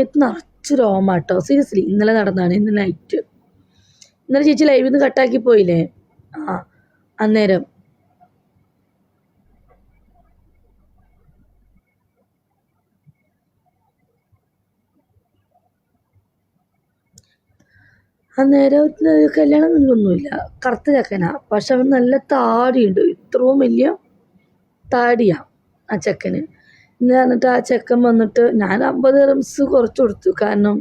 മേത്ത് നിറച്ച് രോമാട്ടോ സീരിയസ്ലി ഇന്നലെ നടന്നാണ് ഇന്ന് നൈറ്റ് ഇന്നലെ ചേച്ചി ലൈവിൽ നിന്ന് കട്ടാക്കി പോയില്ലേ? ആ അന്നേരം. അന്നേരം കല്യാണം ഒന്നുമില്ല. കറുത്ത ചെക്കനാ. പക്ഷെ അവൻ നല്ല താടിയുണ്ട്. ഇത്രയും വലിയ താടിയാണ് ആ ചെക്കന്. ഇന്നലെ എന്നിട്ട് ആ ചെക്കൻ വന്നിട്ട് ഞാൻ അമ്പത് റംസ് കുറച്ച് കൊടുത്തു. കാരണം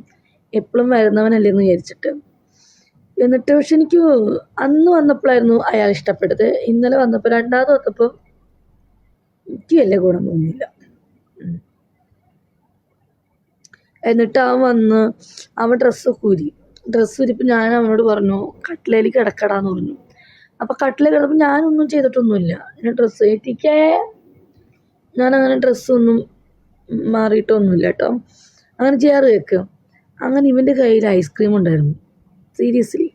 എപ്പോഴും വരുന്നവനല്ലേ എന്ന് വിചാരിച്ചിട്ട്. എന്നിട്ട് പക്ഷെ എനിക്ക് അന്ന് വന്നപ്പോഴായിരുന്നു അയാൾ ഇഷ്ടപ്പെട്ടത്. ഇന്നലെ വന്നപ്പോൾ രണ്ടാമത് വന്നപ്പോൾ എനിക്ക് വലിയ ഗുണം തോന്നിയില്ല. എന്നിട്ട് അവൻ വന്ന് അവൻ ഡ്രസ്സ് കൂരി ഡ്രസ്സ് കൂരിപ്പോൾ ഞാൻ അവനോട് പറഞ്ഞു കട്ടിലേൽ കിടക്കടാന്ന് പറഞ്ഞു. അപ്പോൾ കട്ടിലേ കിടന്നപ്പോൾ ഞാനൊന്നും ചെയ്തിട്ടൊന്നുമില്ല. ഡ്രസ്സ് ഡ്രസ്സ് ഏറ്റിക്കേ ഞാനങ്ങനെ ഡ്രസ്സൊന്നും മാറിയിട്ടൊന്നുമില്ല കേട്ടോ അങ്ങനെ ചെയ്യാറ് വെക്കുക അങ്ങനെ ഇവന്റെ കയ്യിൽ ഐസ്ക്രീം ഉണ്ടായിരുന്നു. സീരിയസ്ലി.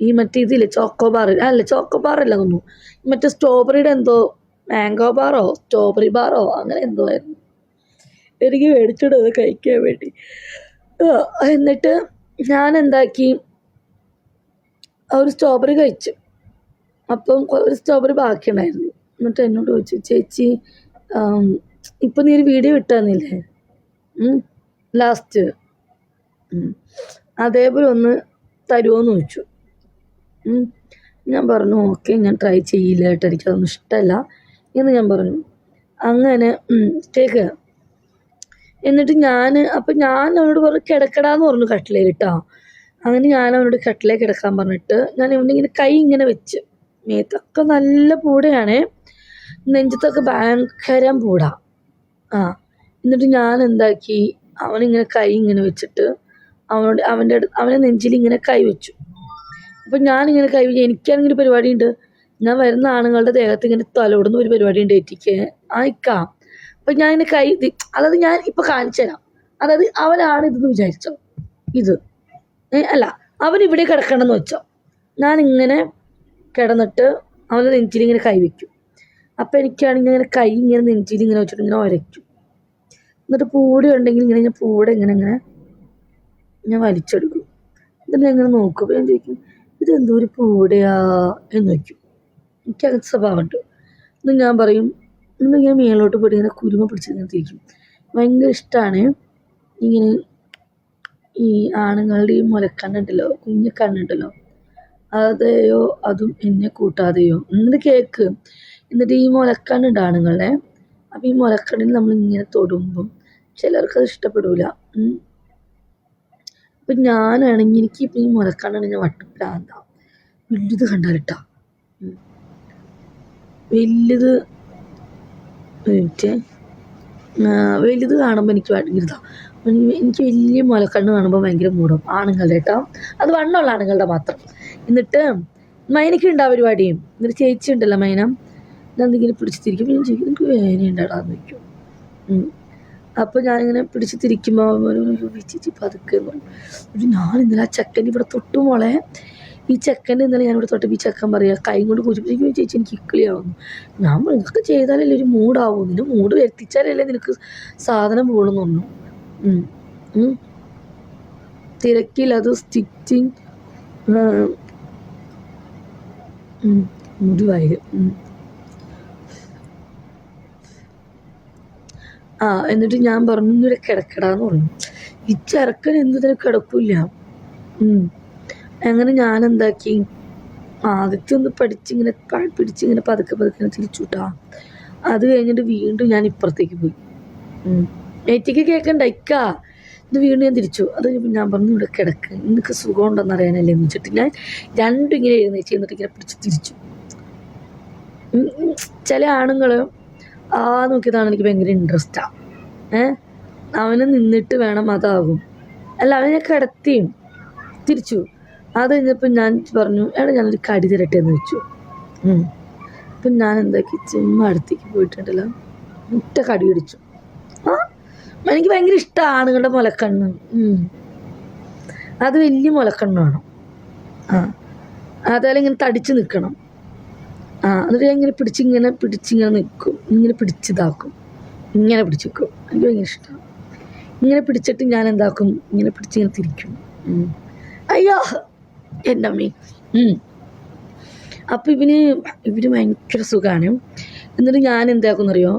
ഈ മറ്റേ ഇതില്ലേ ചോക്കോ ബാർ. അല്ല ചോക്കോ ബാർ അല്ല തോന്നുന്നു. മറ്റേ സ്ട്രോബെറിയുടെ എന്തോ മാംഗോ ബാറോ സ്ട്രോബെറി ബാറോ അങ്ങനെ എന്തോ ആയിരുന്നു. എനിക്ക് മേടിച്ചിടത് കഴിക്കാൻ വേണ്ടി. എന്നിട്ട് ഞാൻ എന്താക്കി ഒരു സ്ട്രോബെറി കഴിച്ചു. അപ്പം ഒരു സ്ട്രോബെറി ബാക്കിയുണ്ടായിരുന്നു. എന്നിട്ട് എന്നോട് ചോദിച്ചു ചേച്ചി ഇപ്പം നീ ഒരു വീഡിയോ ഇട്ട് തന്നില്ലേ ലാസ്റ്റ് അതേപോലെ ഒന്ന് തരുമോയെന്ന് ചോദിച്ചു. ഞാൻ പറഞ്ഞു ഓക്കെ ഞാൻ ട്രൈ ചെയ്യില്ല കേട്ടോ എനിക്കതൊന്നും ഇഷ്ടമല്ല എന്ന് ഞാൻ പറഞ്ഞു. അങ്ങനെ കേൾക്കുക കേക്ക്. എന്നിട്ട് ഞാൻ അപ്പം ഞാൻ അവനോട് പറഞ്ഞു കിടക്കടാന്ന് പറഞ്ഞു കട്ടിലേ കേട്ടോ അങ്ങനെ ഞാൻ അവനോട് കട്ടിലേ കിടക്കാൻ പറഞ്ഞിട്ട് ഞാൻ ഇവനിങ്ങനെ കൈ ഇങ്ങനെ വെച്ച് മേത്തൊക്കെ നല്ല പൂടയാണേ. നെഞ്ചത്തൊക്കെ ഭയങ്കരം പൂടാ. ആ എന്നിട്ട് ഞാൻ എന്താക്കി? അവനിങ്ങനെ കൈ ഇങ്ങനെ വെച്ചിട്ട് അവനോട് അവന്റെ അടുത്ത് അവനെ നെഞ്ചിൽ ഇങ്ങനെ കൈ വെച്ചു. അപ്പം ഞാനിങ്ങനെ കൈ വെച്ചു എനിക്കാണെങ്കിൽ ഒരു പരിപാടിയുണ്ട്. ഞാൻ വരുന്ന ആണുങ്ങളുടെ ദേഹത്ത് ഇങ്ങനെ തലോടുന്ന ഒരു പരിപാടി ഉണ്ട് ഏറ്റിക്ക് ആയിക്കാം അപ്പം ഞാൻ ഇങ്ങനെ കൈ അതായത് ഞാൻ ഇപ്പം കാണിച്ചു തരാം. അതായത് അവനാണ് ഇതെന്ന് വിചാരിച്ചോ? ഇത്. അല്ല അവൻ ഇവിടെ കിടക്കണമെന്ന് വെച്ചോ? ഞാനിങ്ങനെ കിടന്നിട്ട് അവന്റെ നെഞ്ചിൽ ഇങ്ങനെ കൈ വെക്കും. അപ്പം എനിക്കാണെങ്കിൽ ഇങ്ങനെ കൈ ഇങ്ങനെ നെഞ്ചിൽ ഇങ്ങനെ വെച്ചിട്ട് ഇങ്ങനെ ഉരയ്ക്കും എന്നിട്ട് പൂടി ഉണ്ടെങ്കിൽ ഇങ്ങനെ ഞാൻ പൂടെ ഇങ്ങനെ ഇങ്ങനെ ഞാൻ വലിച്ചെടുക്കും. എന്നിട്ട് ഞാൻ ഇങ്ങനെ നോക്കും. അപ്പോൾ ഞാൻ ചോദിക്കും ഇതെന്തോ ഒരു പൂടയാ എന്ന് വയ്ക്കും എനിക്ക് അങ്ങനത്തെ സ്വഭാവമുണ്ട് എന്ന് ഞാൻ പറയും എന്നിട്ട് ഞാൻ മേലോട്ട് പോയിട്ട് ഇങ്ങനെ കുരുമ പിടിച്ച് ഇങ്ങനെ തിരിക്കും. ഭയങ്കര ഇഷ്ടമാണ് ഇങ്ങനെ ഈ ആണുങ്ങളുടെ ഈ മുലക്കണ്ണുണ്ടല്ലോ കുഞ്ഞു കണ്ണുണ്ടല്ലോ അതെയോ? അതും എന്നെ കൂട്ടാതെയോ? എന്നിട്ട് കേക്ക്. എന്നിട്ട് ഈ മുലക്കണ്ണുണ്ട് ആണുങ്ങളുടെ അപ്പം ഈ മുലക്കണ്ണിൽ നമ്മൾ ഇങ്ങനെ തൊടുമ്പം ചിലർക്കത് ഇഷ്ടപ്പെടില്ല അപ്പം ഞാനാണെങ്കിൽ എനിക്ക് ഇപ്പം ഈ മുലക്കണ്ണാണ് ഞാൻ വട്ടപ്രാന്ത വലുത് കണ്ടാലിട്ടാ. വലുത് ആ, വലുത് കാണുമ്പോൾ എനിക്ക് ഭയങ്കര എനിക്ക് വലിയ മുലക്കണ്ണ് കാണുമ്പോൾ ഭയങ്കര മൂടും. ആണുങ്ങളുടെ കേട്ടോ. അത് വണ്ണമുള്ള ആണുങ്ങളുടെ മാത്രം. എന്നിട്ട് മൈനയ്ക്ക് ഉണ്ടാവും പരിപാടിയും എന്നിട്ട് ചേച്ചി ഉണ്ടല്ലോ മൈന. എന്തെങ്കിലും പിടിച്ച് തിരിക്കും ഞാൻ ചോദിക്കും എനിക്ക് വേദനയുണ്ടാടാന്ന് ചോദിക്കും. ഉം. അപ്പോൾ ഞാനിങ്ങനെ പിടിച്ച് തിരിക്കുമ്പോൾ ചേച്ചി പതുക്കെ എന്നിട്ട് ഞാൻ ഇന്നലെ ആ ചെക്കൻ ഇവിടെ തൊട്ടു മോളെ. ഈ ചെക്കന്റെ ഇന്നലെ ഞാൻ ഇവിടെ തൊട്ടപ്പോൾ ഈ ചെക്കൻ പറയുക കൈ കൊണ്ട് കുഴിപ്പിടിക്കും ചേച്ചി എനിക്ക് ഇക്കിളിയാവുന്നു ഞാൻ ഇതൊക്കെ ചെയ്താലല്ലേ ഒരു മൂടാവൂ നിന്റെ മൂഡ് വരുത്തിച്ചാലല്ലേ നിനക്ക് സാധനം പോകണമെന്നു അത് സ്റ്റിച്ചിങ് മുടിവായി ആ എന്നിട്ട് ഞാൻ പറഞ്ഞു ഇന്നൊരു കിടക്കടാന്ന് പറഞ്ഞു. ഈ ചെറുക്കൻ എന്തിനു കിടക്കില്ല. അങ്ങനെ ഞാൻ എന്താക്കി ആദ്യത്തെ ഒന്ന് പഠിച്ചിങ്ങനെ പിടിച്ചിങ്ങനെ പതുക്കെ പതുക്കെ തിരിച്ചു വിട്ടാ അത് കഴിഞ്ഞിട്ട് വീണ്ടും ഞാൻ ഇപ്പുറത്തേക്ക് പോയി. നെറ്റിക്ക് കേൾക്കണ്ട ഇക്കാ. ഇത് വീണ്ടും ഞാൻ തിരിച്ചു. അത് ഞാൻ പറഞ്ഞു ഇവിടെ കിടക്ക്. നിനക്ക് സുഖം ഉണ്ടെന്ന് അറിയാനല്ലേ എന്ന് വെച്ചിട്ട് ഞാൻ രണ്ടും ഇങ്ങനെ എഴുന്നേറ്റ് എന്നിട്ട് ഇങ്ങനെ പിടിച്ച് തിരിച്ചു. ചില ആണുങ്ങൾ ആ നോക്കിയതാണ് എനിക്ക് ഭയങ്കര ഇൻട്രസ്റ്റാണ് ഏ? അവന് നിന്നിട്ട് വേണം അതാകും. അല്ല അവനെ ഞാൻ കിടത്തിയും തിരിച്ചു. അത് കഴിഞ്ഞപ്പോൾ ഞാൻ പറഞ്ഞു എടാ ഞാനൊരു കടി തരട്ടെ എന്ന് വെച്ചു. അപ്പം ഞാൻ എന്താക്കി ചുമ്മാ അടുത്തേക്ക് പോയിട്ടുണ്ടല്ലോ. മുറ്റ കടി പിടിച്ചു ആ എനിക്ക് ഭയങ്കര ഇഷ്ടമാണ് ആണുങ്ങളുടെ മുലക്കണ്ണ്. അത് വലിയ മുലക്കണ്ണ് വേണം ആ. അതേപോലെ ഇങ്ങനെ തടിച്ച് നിൽക്കണം ആ എന്നിട്ട് ഇങ്ങനെ പിടിച്ചിങ്ങനെ പിടിച്ചിങ്ങനെ നിൽക്കും ഇങ്ങനെ പിടിച്ചിതാക്കും. ഇങ്ങനെ പിടിച്ച് നിൽക്കും എനിക്ക് ഭയങ്കര ഇഷ്ടമാണ് ഇങ്ങനെ പിടിച്ചിട്ട് ഞാൻ എന്താക്കും? ഇങ്ങനെ പിടിച്ച് ഇങ്ങനെ തിരിക്കും. അയ്യോ എന്റെ അമ്മേ. അപ്പം ഇവന് ഇവന് ഭയങ്കര സുഖമാണ് എന്നിട്ട് ഞാൻ എന്താക്കുന്നറിയോ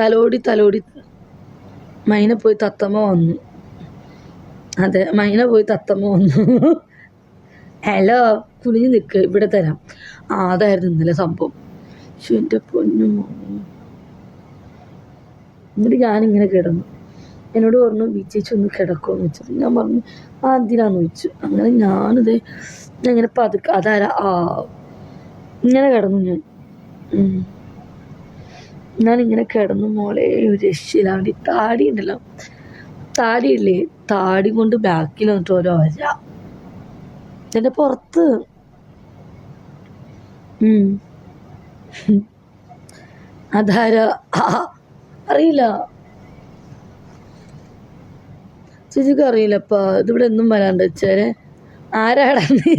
തലോടി തലോടി മൈന പോയി തത്തമ്മ വന്നു. അതെ മൈന പോയി തത്തമ്മ വന്നു. ഹലോ തുണിഞ്ഞ് നിൽക്ക് ഇവിടെ തരാം. ആ അതായിരുന്നു ഇന്നലെ സംഭവം. പക്ഷെ എന്റെ പൊന്നു. എന്നിട്ട് ഞാനിങ്ങനെ കിടന്നു. എന്നോട് പറഞ്ഞു വിജയിച്ച് ഒന്ന് കിടക്കുമെന്ന് വെച്ചത് ഞാൻ പറഞ്ഞു ആ എന്തിനാന്ന്? ചോദിച്ചു. അങ്ങനെ ഞാനിത് ഞാൻ ഇങ്ങനെ പതുക്കെ അതാരാ? ആ ഇങ്ങനെ കിടന്നു ഞാൻ. ഞാനിങ്ങനെ കിടന്നു മോളെ ഒരു താടി ഉണ്ടല്ലോ. താടിയില്ലേ താടി കൊണ്ട് ബാക്കിൽ വന്നിട്ട് ഓരോ ഒര എന്റെ പുറത്ത്. അതാരാ? അറിയില്ല. ചേച്ചിക്ക് അറിയില്ലപ്പാ ഇതിവിടെ ഒന്നും വരാണ്ട് വെച്ചേരെ ആരാടാ നീ?